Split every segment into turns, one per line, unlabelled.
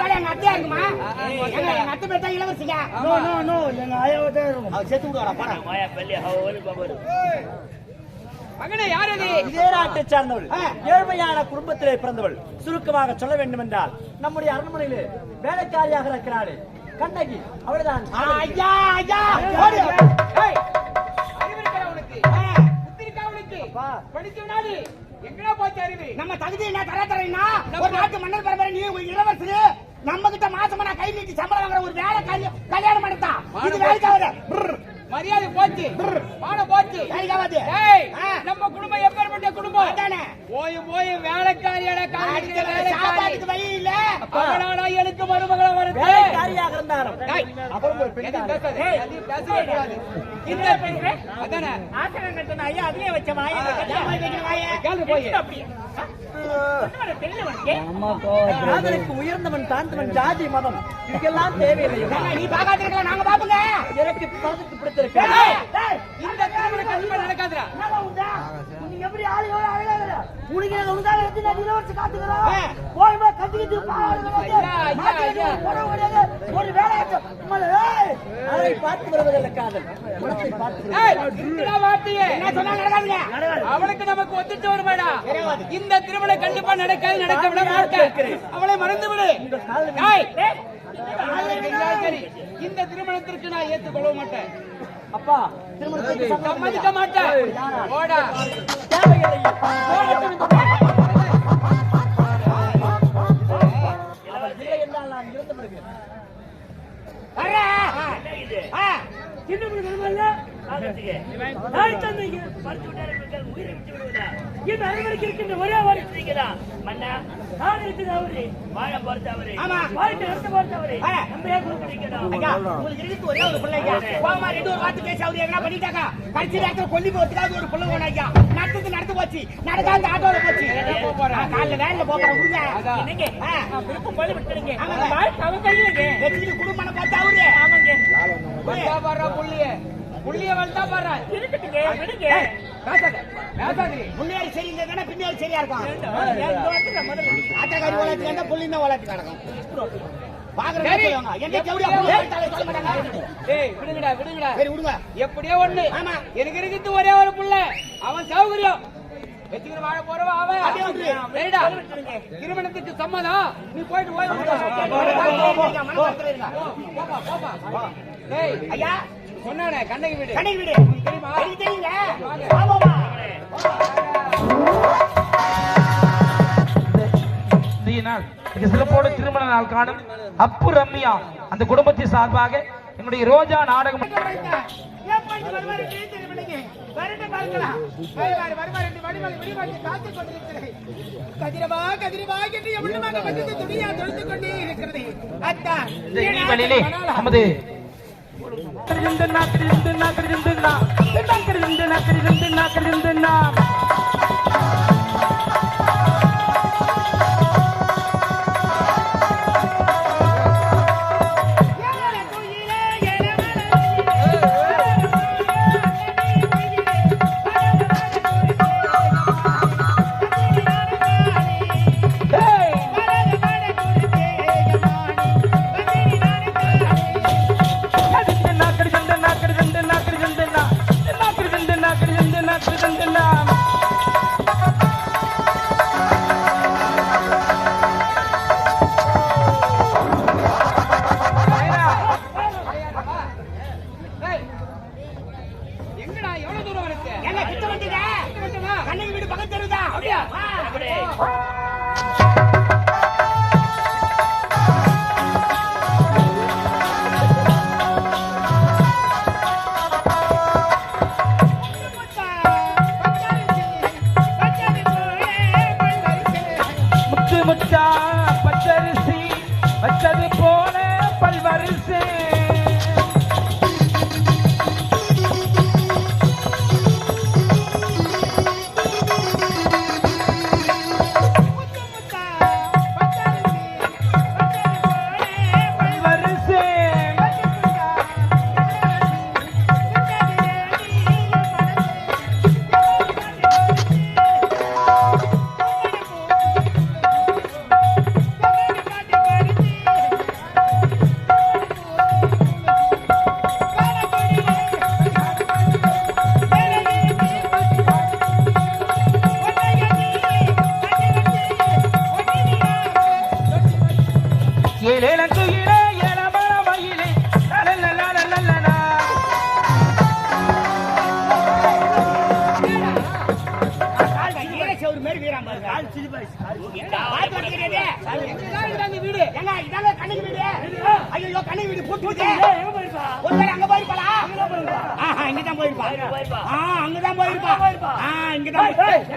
வேலை எங்க அத்தையா இருக்குமா? எங்க எங்க அத்தை பேட்டா இளவரசிங்க
நோ நோ நோ எங்க ஆயாவை தான் இருக்கும்.
அவர் சேர்த்து விடுவாரா போடா. மகனே யார் அது?
இதே நாட்டை சார்ந்தவள். ஏழ்மையான குடும்பத்திலே பிறந்தவள். சுருக்கமாக சொல்ல வேண்டும் என்றால் நம்முடைய அரண்மனையிலே வேலைக்காரியாக இருக்கிறாள். கண்ணகி அவள்தான்.
ஆ, ஐயா ஐயா ஓடு ஏய், அறிவு இருக்கா உனக்கு புத்தி இருக்கா உனக்கு படிச்சவனாடி. எங்கடா போச்சு அறிவு? நம்ம தகுதி என்ன தர தரேன்னா ஒரு நாட்டு மன்னர் பரம்பரை நீ இளவரசு நம்ம கிட்ட மாசமா நான் கை நீட்டி சம்பளம் வாங்குற ஒரு வேலை கல்யாணம் பண்ணதா இது வேலைக்காவது.
மரியாதை போச்சு. மாட போச்சு.
வேலைக்காவது.
நம்ம குடும்பம் எப்பேற்பட்ட குடும்பம்?
அதானே.
போய் போய் வேலைக்காரியோட
சாப்பாட்டுக்கு வழி இல்ல.
அவனாடா எனக்கு மருமகளை வருது
வேலைக்காரியாக இருந்தாலும். அப்புறம் ஒரு பெண்
பேசாத. இந்த அதானே.
ஆசிரியர் கட்டணம் ஐயா அதுலயே வச்ச வாயை
போய்.
போய்
காதலுக்கு உயர்ந்தவன் தாழ்ந்தவன் ஜாதி மதம் இதுக்கெல்லாம் தேவையில்லை.
நீ பாக்காத இருக்கலாம் நாங்க பாப்போங்க.
எனக்கு பிடித்திருக்கு
ஏய்,
இந்த கண்டிப்பா நடக்காதுடா.
எப்படி ஆளு எவ்வளவு அழகா இருக்கிற? உனக்கு உனக்காக இளவரசி. போய் போய் கத்திக்கிட்டு ஒரு
பார்த்து வருவதில்லை காதல்.
வார்த்தையே.
என்ன சொன்னா நடக்காதுங்க.
அவளுக்கு நமக்கு ஒத்துட்டு வருமாடா. இந்த திருமணம் கண்டிப்பா நடக்காது நடக்க விட மாட்டேன் அவளை மறந்து விடு இந்த திருமணத்திற்கு நான் ஏத்துக்கொள்ள மாட்டேன்.
அப்பா திருமணத்துக்கு
சம்மதிக்க மாட்டேன் ஓடா.
தேவையில்லை. இல்லை என்றால் நான் இறந்து விடுவேன்
வர்றா.
தாய் தந்தைக்கு மறுத்து விட்டார்கள் உயிரை விட்டு விடுவதா? இந்த அரண்மனைக்கு இருக்கின்ற ஒரே வாரி நான் இருக்குது அவரு.
ஆமா.
வாழ்க்கை நடத்த பார்த்தவரு.
ஆ.
நம்ம ஏன் கொடுக்குறீங்க?
ஐயா, உங்களுக்கு இருக்கு ஒரே ஒரு பிள்ளைங்க. கோவமா ரெண்டு ஒரு வார்த்தை பேசி அவரு எங்கனா பண்ணிட்டாக்கா. கடைசி நேரத்துல கொல்லி ஒரு பிள்ளை ஐயா. நடந்தது நடந்து போச்சு. நடக்காத ஆட்டோல போச்சு. காலைல வேலையில போறேன், விடுங்க. என்னங்க? ஆமாங்க. வச்சுக்கிட்டு குடும்பம் பார்த்தா அவரு.
வந்தா பாடுறா புள்ளிய புள்ளிய வந்தா பாடுறா
ஏய்,
பேசாத பேசாதீ
முன்னாடி சரியில்லை தானே பின்னாடி சரியா இருக்கும் ஆட்டக்காரி வளர்த்து வந்தா புள்ளி தான் வளர்த்து கிடக்கும்
சரி.
சரி விடுங்க.
எப்படியோ ஒண்ணு. எனக்கு இருக்குது ஒரே ஒரு புள்ள. அவன் சௌகரியம். வாழ போறவ அவன். சரிடா திருமணத்துக்கு சம்மதம். நீ போயிட்டு ஏய்
ஐயா.
சொன்னானே கண்ணகி வீடு.
வீடு.
தெரியுமா?
தெரியுங்க ஆமாமா
சிறப்போடு திருமண நாள் காணும் அப்பு ரம்யா அந்த குடும்பத்தின் சார்பாக என்னுடைய ரோஜா நாடகம். நமது கிருந்தனா, கிருந்தனா, கிருந்தனா, கிருந்தனா, கிருந்தனா. கிருந்தனா, போல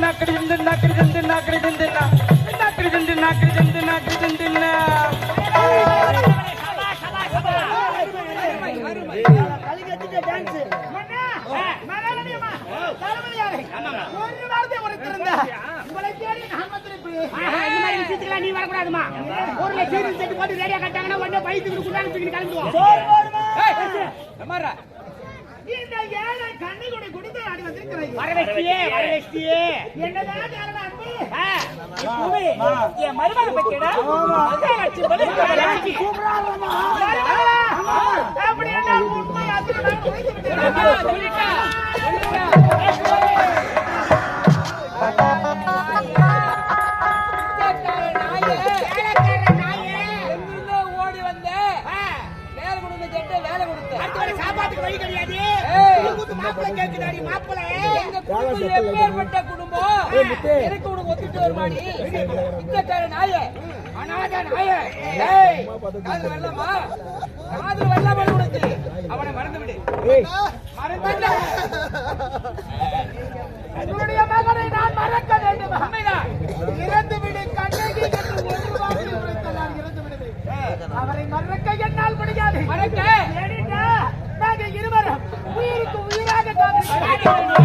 நாக்கடி திந்து நாக்கடி திந்து நாக்கடி திந்துனா. நாக்கடி திந்து நாக்கடி திந்து நாக்கடி திந்துனா.
இந்த மாதிரி நீ. ஒரு லட்சம் இருபது செட்டு போட்டு ரெடியா கட்டாங்கன்னா உடனே பைத்துக்கு குட்டாங்க தூக்கி கிளம்பிடுவோம்.
சோறு போடுமா?
எம்மாரா
இந்த ஏழை கண்ணுக்குடி குடித்து ஆடி வந்திருக்கிறது வரவேஷ்டியே வரவேஷ்டியே என்னதான் காரணம் அன்பு? ஆ,
பூமி, என் மருமகன் பத்தியடா? மகாராட்சி
காதுல வெள்ளமா? காதுல வெள்ளமா உனக்கு அவனை மறந்து விடு மறந்து
உன்னுடைய மகனை நான் மறக்க வேண்டும்?
உண்மைதான்.
இறந்து விடு கண்ணகி என்று ஒரு வார்த்தை உரைத்தால் நான் இறந்து விடுவேன் அவரை மறக்க என்னால் முடியாது.
மறக்க?
நாங்கள் இருவரும் உயிருக்கு உயிராக காதலிக்கிறோம்.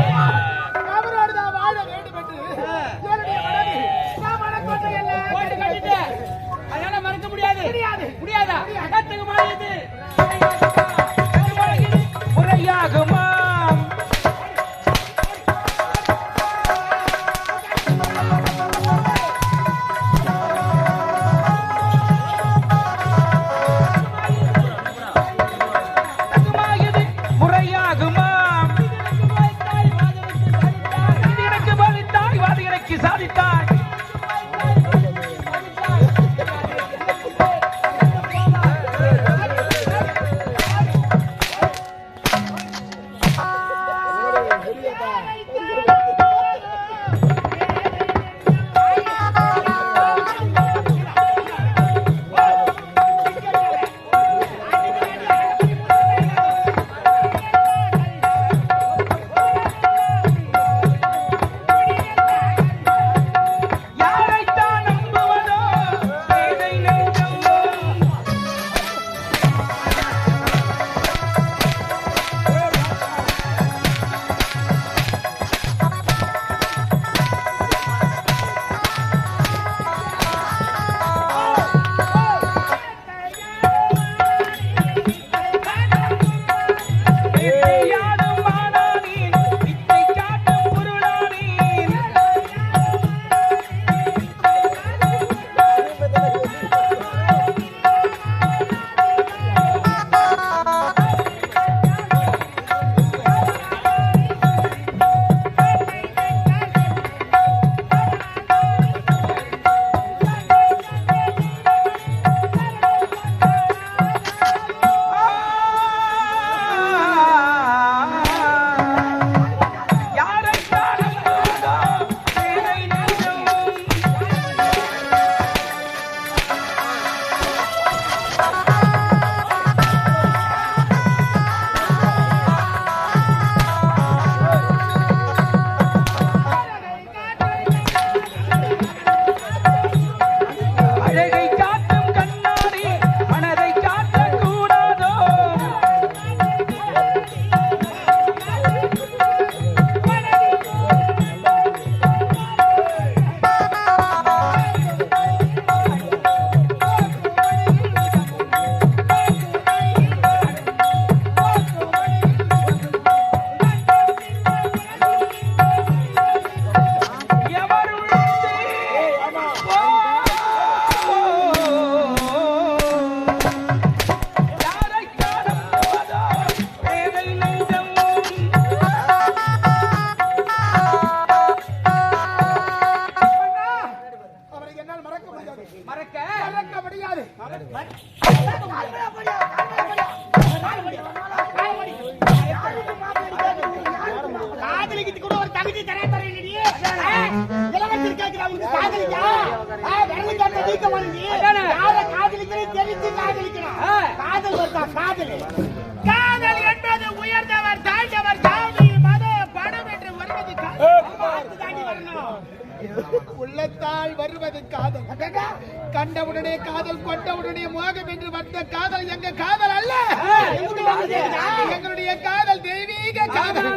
எங்களுடைய காதல் தெய்வீக காதல்.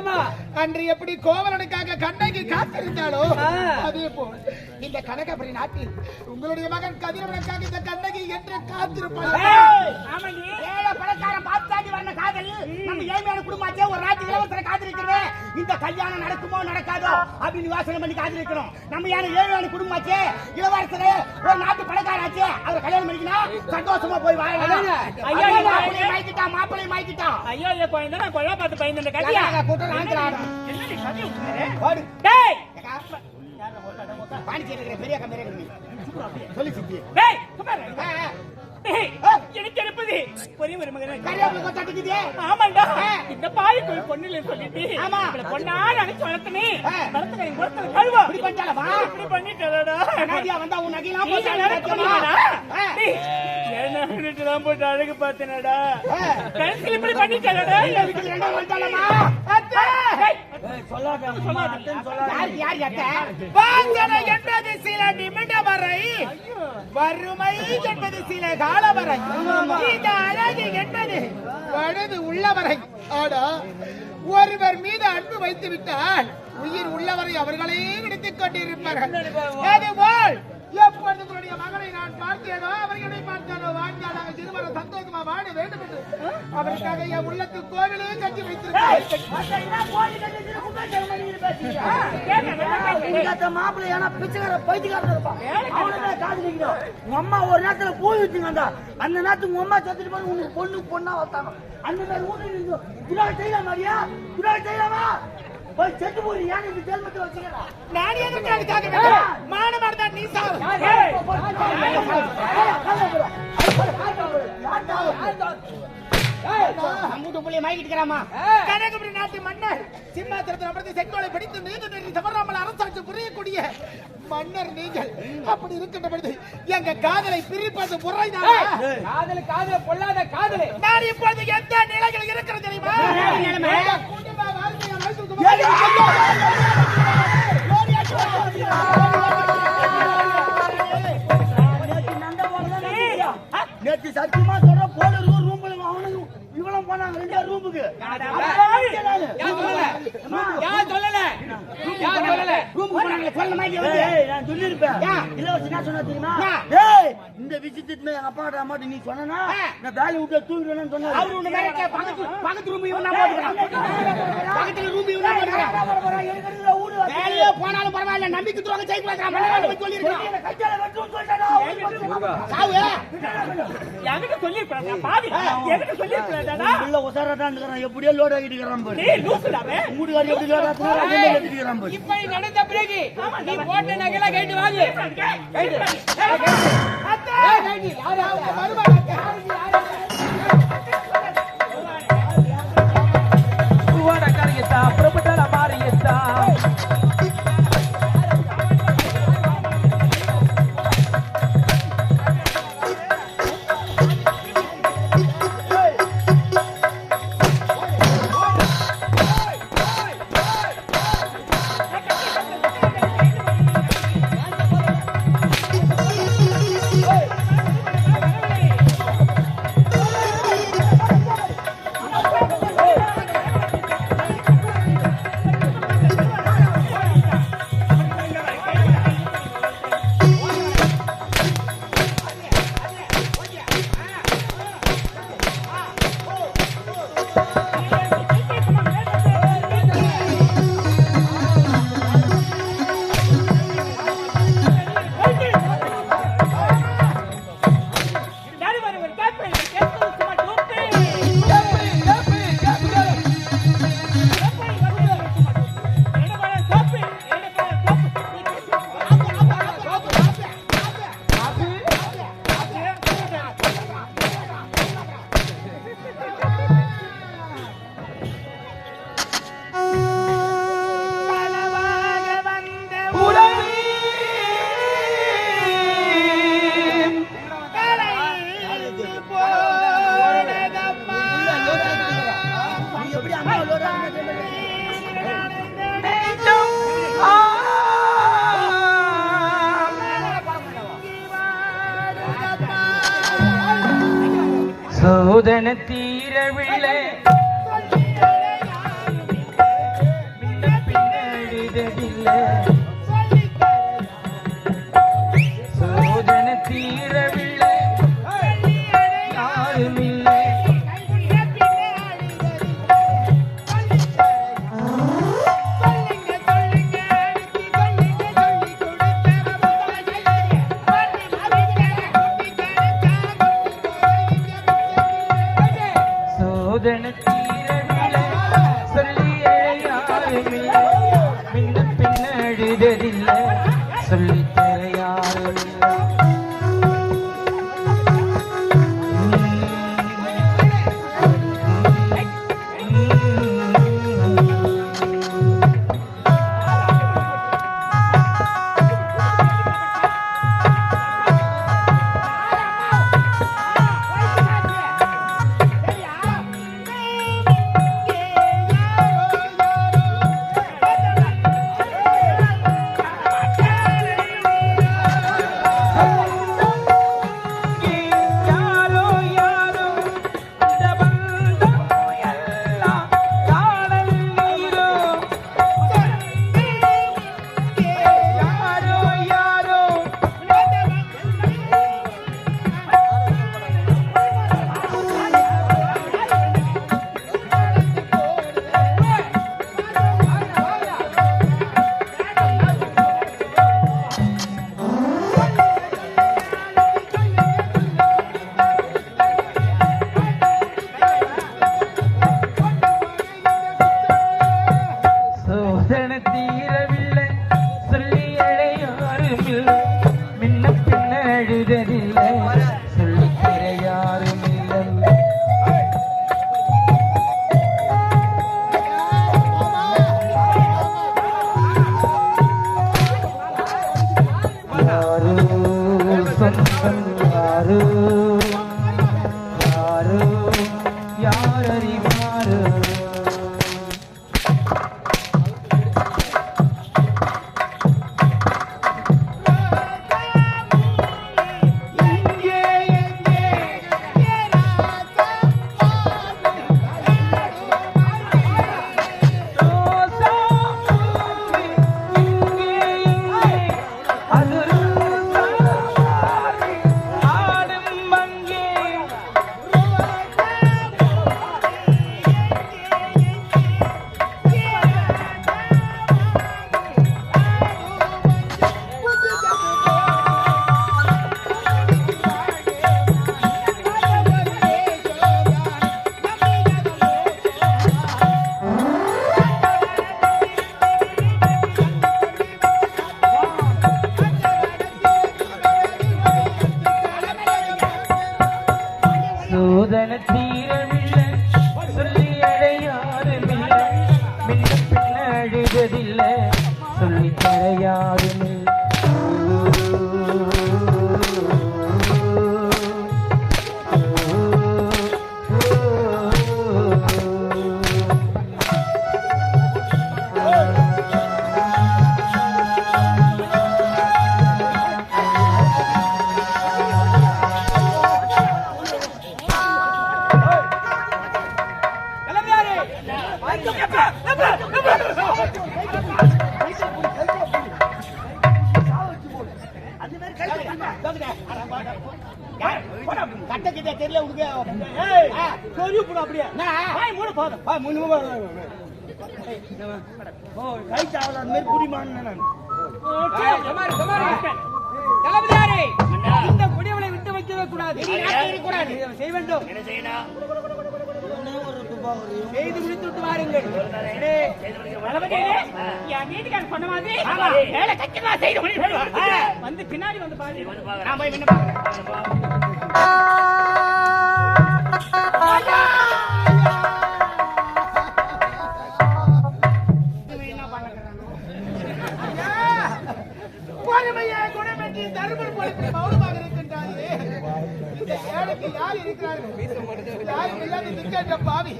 அன்று எப்படி கோவலனுக்காக கண்ணகி காத்திருந்தாலோ அதே போல் இந்த கனகபுரி நாட்டில் உங்களுடைய மகன் கதிரவனுக்காக இந்த கண்ணகி என்று காத்திருப்பார்.
ஏழை பணக்காரன் பார்த்து தாண்டி வரணும் காதல். நம்ம ஏழ்மையான குடும்பமாச்சே ஒரு ராத்திரி இளவரசரை காதலிக்கிறேன் இந்த கல்யாணம் நடக்குமோ நடக்காதோ அப்படின்னு யோசனை பண்ணி காதலிக்கணும். நம்ம யாரும் ஏழ்மையான குடும்பமாச்சே? இளவரசரே ஒரு நாட்டு பணக்காராச்சே. அவர் கல்யாணம் பண்ணிக்கணும் சந்தோஷமா போய் வாழலாம். மாய்க்கிட்டான் மாப்பிள்ளை மாய்க்கிட்டான்.
ஐயோ குழந்தை கொல்லா பார்த்து பயந்து
கல்யாணம் கூட்டம் ஆந்திராடும்
என்னடி கதையை விட்டுற?
ஓடு
டேய்
பாண்டிச்சேரி இருக்கிற பெரிய கம்பெனி சொல்லி சித்தி.
எனக்கு இருப்பது ஒரே ஒரு மகன். ஆமாண்டா. இந்த பாய் போய் பொண்ணுல சொல்லிட்டு
ஆமா.
இவளை பொண்ணா நினைச்சு வளர்த்தனே.
ஆ.
வளர்த்துக்க கொடுத்தது கழுவா
இப்படி?
இப்படி
வந்தா உன் நகையெல்லாம்
நீ
போட்டு
தான் அழகு பார்த்தேனடா. கடைசியில் இப்படி
இந்த வீட்டுல ரெண்டாவது வந்துட்டாளம்மா.
அத்தை! டேய்,
யாருக்கு யாரு அத்தை?
வாஞ்சனை என்பது சில நிமிடம் வரை வறுமை என்பது சில காலம் வரை இந்த அழகு என்பது
வலது உள்ளவரை. ஆனா ஒருவர் மீது அன்பு வைத்து விட்டால் உயிர் உள்ளவரை அவர்களே நினைத்துக் கொண்டிருப்பார்கள். அதுபோல் எப்பொழுது உங்களுடைய மகனை நான் பார்த்தேனோ அவர்களை பார்த்தேனோ வாழ்ந்தால் நாங்கள் இருவரும் சந்தோஷமா வாழ வேண்டும் என்று. அவருக்காக என் உள்ளத்து கோவிலே கட்டி வைத்திருக்கிறேன்.
மாப்பிள்ளை ஏன்னா பிச்சைக்கார பைத்தியக்காரன் இருப்பான் அவனுக்கு காதலிக்கணும் உங்க அம்மா ஒரு நேரத்துல போய் வச்சுங்க அந்த அந்த நேரத்துக்கு உங்க அம்மா செத்துட்டு போய் உனக்கு பொண்ணு பொண்ணா வந்தாங்க அந்த மாதிரி ஊட்டி செய்யலாம் மாதிரியா புதாக செய்யலாமா? போய் செத்து போய் ஏன் இந்த ஜென்மத்தை வச்சுக்கலாம்
நான் தான் நீ சாவு.
நம்ம வீட்டு புள்ளைய மயக்கிட்டு இருக்கிறாமா.
கனகபுரி நாட்டு மன்னர் சிம்மாசனத்தில் அமர்ந்து செங்கோலை பிடித்து நீதி நெறி தவறாமல் அரசாட்சி புரியக்கூடிய மன்னர் நீங்கள். அப்படி இருக்கின்ற பொழுது எங்க காதலை பிரிப்பது முறைதான்? காதல் காதல் பொல்லாத காதல். நான் இப்பொழுது எந்த நிலையில் இருக்கிறது தெரியுமா?
சொல்லல?
யார் சொல்லல? யார் சொல்லல?
போனாங்களே, சொல்ல மாதிரி வந்து.
ஏய், நான் சொல்லிருப்பேன். என்ன சொன்னா தெரியுமா? ஏய், இந்த விஷயத்துக்கு எங்க அப்பா கிட்ட நீ சொன்னா. நான் வேலையை விட்டு.
அவரு பக்கத்து பக்கத்து ரூம் இவன் போட்டுக்கிறான். பக்கத்துல ரூம் இவன் போட்டுக்கிறான். வேலையே போனாலும் பரவாயில்ல நம்பிக்கை
கையால
சாவு.
என்கிட்ட பாவி என்கிட்ட
உள்ள உசாராதான் இருக்கிறான், எப்படியோ load ஆகிட்டு இருக்கிறான் பாரு.
டேய்
எப்படி
நடந்த பிறகு நீ போட்ட நகைலாம் கேட்டு வாங்கு.
யாரு
சொல்லி
ஓ கை சாவல அந்த மாதிரி குடிமான்னு நான்
சமாரி சமாரி தளபதியாரே இந்த குடியவளை விட்டு வைக்கவே கூடாது
கூடாது
இதை செய்ய வேண்டும்
என்ன செய்யணும்
செய்து முடித்து விட்டு வாருங்கள் டேய், தளபதியாரே, என் வீட்டுக்காரர் சொன்ன மாதிரி வேலை சத்தியமா செய்து முடித்து வந்து பின்னாடி வந்து பாரு
வந்து பாக்குறேன்.
நான் போய்
யார் இருக்கிறார்கள்? யாரும் இல்லாத நிற்கின்ற பாவி.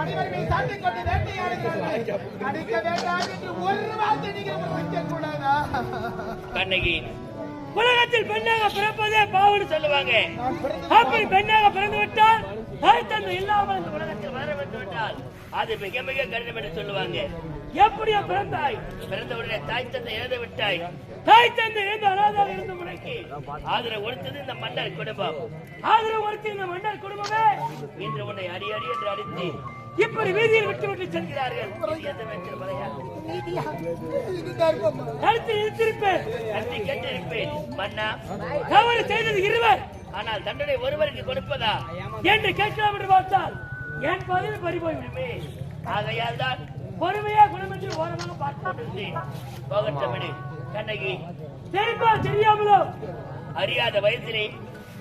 அனைவருமே சாட்டிக் கொண்டு வேட்டையாடுகிறார்கள். அடிக்க வேண்டாம் என்று ஒரு வார்த்தை நீங்கள் வைக்கக்கூடாதா?
கண்ணகி உலகத்தில் பெண்ணாக பிறப்பதே பாவம்னு சொல்லுவாங்க அப்படி பெண்ணாக பிறந்து விட்டால் தாய் தந்தை இல்லாமல் இந்த உலகத்தில் வர வேண்டும் என்றால் அது மிக மிக கடினம் என்று சொல்லுவாங்க எப்படியா பிறந்தாய் பிறந்தவுடனே தாய் தந்தை இழந்து விட்டாய் தாய் தந்தை இழந்து அனாதாக இருந்த உனக்கு. ஆதரவு கொடுத்தது இந்த மன்னர் குடும்பம். ஆதரவு கொடுத்த இந்த மன்னர் குடும்பமே இன்று உன்னை அடி அடி என்று அடித்து இப்படி வீதியில் விட்டு விட்டு செல்கிறார்கள். எந்த விதத்தில் மலையாது
நீதியா
தடுத்து நிறுத்திருப்பேன் தடுத்து கேட்டிருப்பேன். மன்னா தவறு செய்தது இருவர். ஆனால் தண்டனை ஒருவருக்கு கொடுப்பதா? என்று கேட்கலாம் என்று பார்த்தால் என் பதவி பறிபோய் விடுமே ஆகையால் தான் பொறுமையா குணமென்று ஓரமாக பார்த்து கொண்டிருந்தேன். போகட்டும் கண்ணகி. தெரியுமா தெரியாமலோ? அறியாத வயதிலே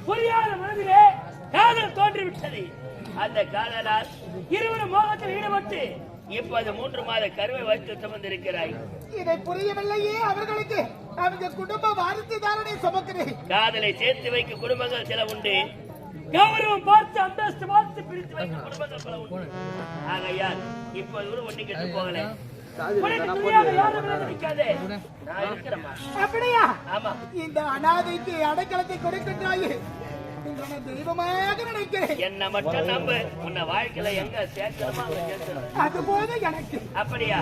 புரியாத மனதிலே காதல் தோன்றிவிட்டது. அந்த காதலால் இருவரும் மோகத்தில் ஈடுபட்டு இப்போது மூன்று மாத கருவை வைத்து சுமந்திருக்கிறாய்.
இதை புரியவில்லையே அவர்களுக்கு. அவங்க குடும்ப வாரிசு தானே சுமக்கிறேன்
காதலை சேர்த்து வைக்க குடும்பங்கள் சில உண்டு. கௌரவம் பார்த்து அந்தஸ்து பார்த்து பிரித்து வைக்க குடும்பங்கள் பல உண்டு. ஆகையால் இப்போது ஒண்ணு கெட்டு போகல.
அப்படியா?
ஆமா.
இந்த அனாதைக்கு அடைக்கலத்தை கொடுக்கின்றாயே. உங்களை தெய்வமாக நினைக்கிறேன்.
என்ன மட்டும் நம்பு. உன்னை வாழ்க்கையில எங்க
அது போது எனக்கு.
அப்படியா.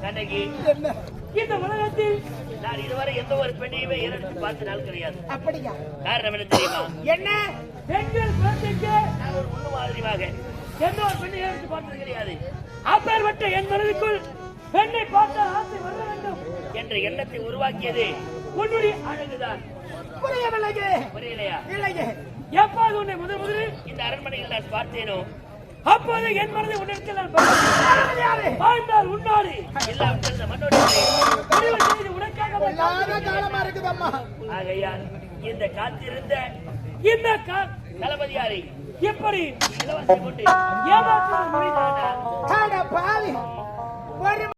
கண்ணகி.
என்ன?
இந்த உலகத்தில் நான் இதுவரை எந்த ஒரு பெண்ணையுமே இரண்டு பார்த்த நாள் கிடையாது.
அப்படியா?
காரணம் என்ன தெரியுமா?
என்ன?
பெண்கள் குழந்தைக்கு நான் ஒரு முன்மாதிரியாக எந்த ஒரு பெண்ணை எடுத்து பார்த்தது கிடையாது. அப்பேற்பட்ட என் மனதுக்குள் பெண்ணை பார்த்தால் ஆசை வர வேண்டும் என்ற எண்ணத்தை உருவாக்கியது உன்னுடைய அழகுதான்.
புரியவில்லையே.
புரியலையா?
இல்லையே.
எப்போது உன்னை முதல் முதலில் இந்த அரண்மனையில் நான் பார்த்தேனோ அப்போது என் மனதை உன்னிடத்தில் நான். வாழ்ந்தால் உன்னோடு இல்லாவிட்டால் இந்த மண்ணோடு இல்லை. முடிவு செய்து உனக்காக
காலமா இருக்குதம்மா.
ஆகையால் இந்த காத்திருந்த இந்த தளபதியாரை எப்படி? இலவசம் கொண்டு ஏமாற்ற முடிந்த